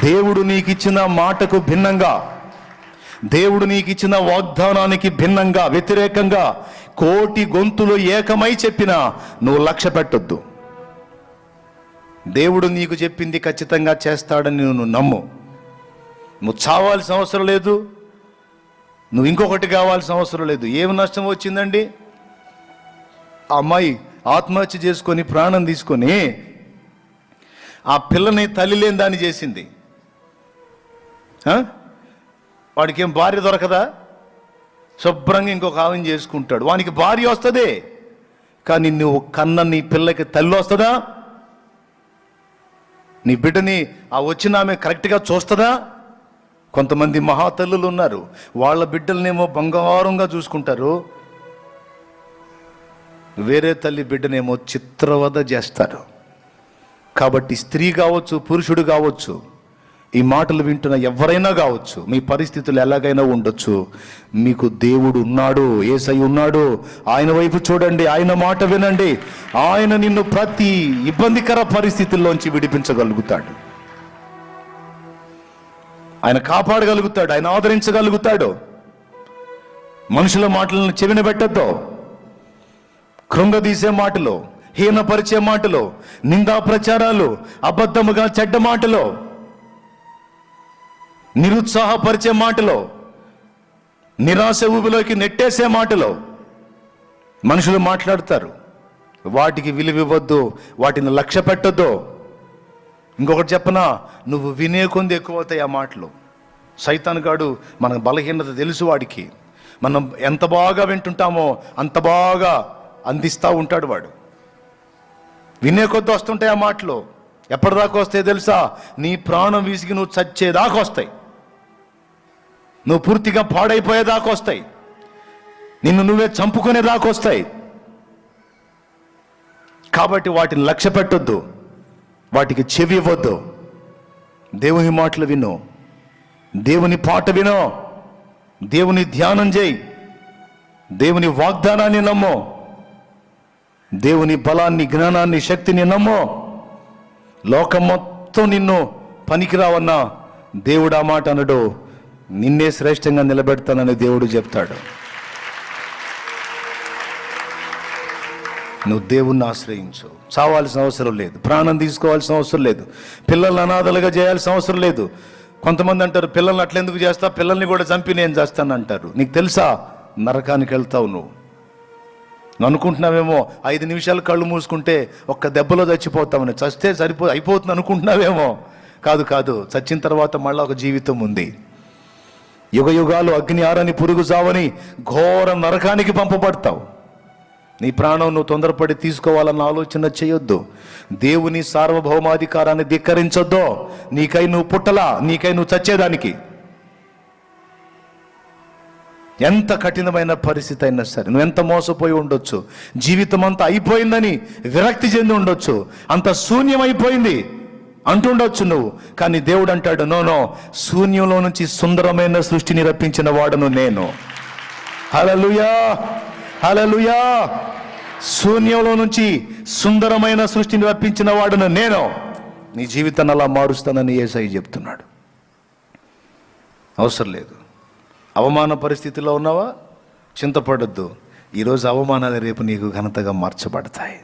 దేవుడు నీకు ఇచ్చిన మాటకు భిన్నంగా దేవుడు నీకు ఇచ్చిన వాగ్దానానికి భిన్నంగా వ్యతిరేకంగా కోటి గొంతులు ఏకమై చెప్పినా నువ్వు లక్ష్య పెట్టొద్దు. దేవుడు నీకు చెప్పింది ఖచ్చితంగా చేస్తాడని నువ్వు నమ్ము. నువ్వు చావాల్సిన అవసరం లేదు. నువ్వు ఇంకొకటి కావాల్సిన అవసరం లేదు. ఏమి నష్టం వచ్చిందండి? ఆ అమ్మాయి ఆత్మహత్య చేసుకొని ప్రాణం తీసుకొని ఆ పిల్లని తల్లి లేని దాన్ని చేసింది. వాడికి ఏం భార్య దొరకదా? శుభ్రంగా ఇంకొక ఆవిని చేసుకుంటాడు. వానికి భార్య వస్తుంది. కానీ నువ్వు కన్న నీ పిల్లకి తల్లి వస్తుందా? నీ బిడ్డని ఆ వచ్చిన ఆమె కరెక్ట్గా చూస్తుందా? కొంతమంది మహాతల్లులు ఉన్నారు. వాళ్ళ బిడ్డలనేమో బంగారంగా చూసుకుంటారు. వేరే తల్లి బిడ్డనేమో చిత్రవద చేస్తారు. కాబట్టి స్త్రీ కావచ్చు పురుషుడు కావచ్చు ఈ మాటలు వింటున్న ఎవరైనా కావచ్చు మీ పరిస్థితులు ఎలాగైనా ఉండొచ్చు. మీకు దేవుడు ఉన్నాడు ఏసై ఉన్నాడు. ఆయన వైపు చూడండి ఆయన మాట వినండి. ఆయన నిన్ను ప్రతి ఇబ్బందికర పరిస్థితుల్లోంచి విడిపించగలుగుతాడు. ఆయన కాపాడగలుగుతాడు ఆయన ఆదరించగలుగుతాడు. మనుషుల మాటలను చెవిన పెట్టద్దు కృంగదీసే మాటలు హీనపరిచే మాటలు నిందా ప్రచారాలు అబద్ధముగా చెడ్డ మాటలు. నిరుత్సాహపరిచే మాటలో నిరాశ ఊబిలోకి నెట్టేసే మాటలో మనుషులు మాట్లాడతారు. వాటికి విలువివ్వద్దు వాటిని లక్ష్య పెట్టద్దు ఇంకొకటి చెప్పనా నువ్వు వినే కొంది ఎక్కువ అవుతాయి ఆ మాటలు. సైతాన్ గాడు మన బలహీనత తెలుసు వాడికి. మనం ఎంత బాగా వింటుంటామో అంత బాగా అందిస్తూ ఉంటాడు వాడు. వినే కొద్ది వస్తుంటాయి ఆ మాటలు. ఎప్పటిదాకా వస్తాయి తెలుసా? నీ ప్రాణం విసిగి నువ్వు చచ్చేదాకా వస్తాయి. నువ్వు పూర్తిగా పాడైపోయేదాకా వస్తాయి. నిన్ను నువ్వే చంపుకునేదాకా వస్తాయి. కాబట్టి వాటిని లక్ష్య పెట్టొద్దు. వాటికి చెవి ఇవ్వద్దు. దేవుని మాటలు విను. దేవుని పాట విను. దేవుని ధ్యానం చేయి. దేవుని వాగ్దానాన్ని నమ్ము. దేవుని బలాన్ని జ్ఞానాన్ని శక్తిని నమ్ము. లోకం మొత్తం నిన్ను పనికిరావన్నా దేవుడా మాట అనడు. నిన్నే శ్రేష్టంగా నిలబెడతానని దేవుడు చెప్తాడు. నువ్వు దేవుణ్ణి ఆశ్రయించు. చావాల్సిన అవసరం లేదు. ప్రాణం తీసుకోవాల్సిన అవసరం లేదు. పిల్లల్ని అనాథలుగా చేయాల్సిన అవసరం లేదు. కొంతమంది అంటారు పిల్లల్ని అట్లెందుకు చేస్తా? పిల్లల్ని కూడా చంపి నేను చేస్తాను అంటారు. నీకు తెలుసా? నరకానికి వెళ్తావు నువ్వు. నువ్వు అనుకుంటున్నావేమో ఐదు నిమిషాలు కళ్ళు మూసుకుంటే ఒక్క దెబ్బలో చచ్చిపోతామని చస్తే సరిపో అయిపోతుంది అనుకుంటున్నావేమో. కాదు కాదు. చచ్చిన తర్వాత మళ్ళీ ఒక జీవితం ఉంది. యుగ యుగాలు అగ్ని ఆరని పురుగు చావని ఘోర నరకానికి పంపబడతావు. నీ ప్రాణం నువ్వు తొందరపడి తీసుకోవాలన్న ఆలోచన చేయొద్దు. దేవుని సార్వభౌమాధికారాన్ని ధిక్కరించొద్దు. నీకై నువ్వు పుట్టలా నీకై నువ్వు చచ్చేదానికి. ఎంత కఠినమైన పరిస్థితి అయినా సరే నువ్వు ఎంత మోసపోయి ఉండొచ్చు. జీవితం అంతా అయిపోయిందని విరక్తి చెంది ఉండొచ్చు. అంత శూన్యమైపోయింది. అంటుండొచ్చు నువ్వు కానీ దేవుడు అంటాడు నోనో శూన్యంలో నుంచి సుందరమైన సృష్టిని రప్పించిన వాడను నేను. హలలుయా హలలుయా శూన్యంలో నుంచి సుందరమైన సృష్టిని రప్పించిన వాడను నేను. నీ జీవితాన్ని అలా మారుస్తానని ఏసై చెప్తున్నాడు. అవసరం లేదు. అవమాన పరిస్థితిలో ఉన్నావా? చింతపడద్దు. ఈరోజు అవమానాలు రేపు నీకు ఘనతగా మార్చబడతాయి.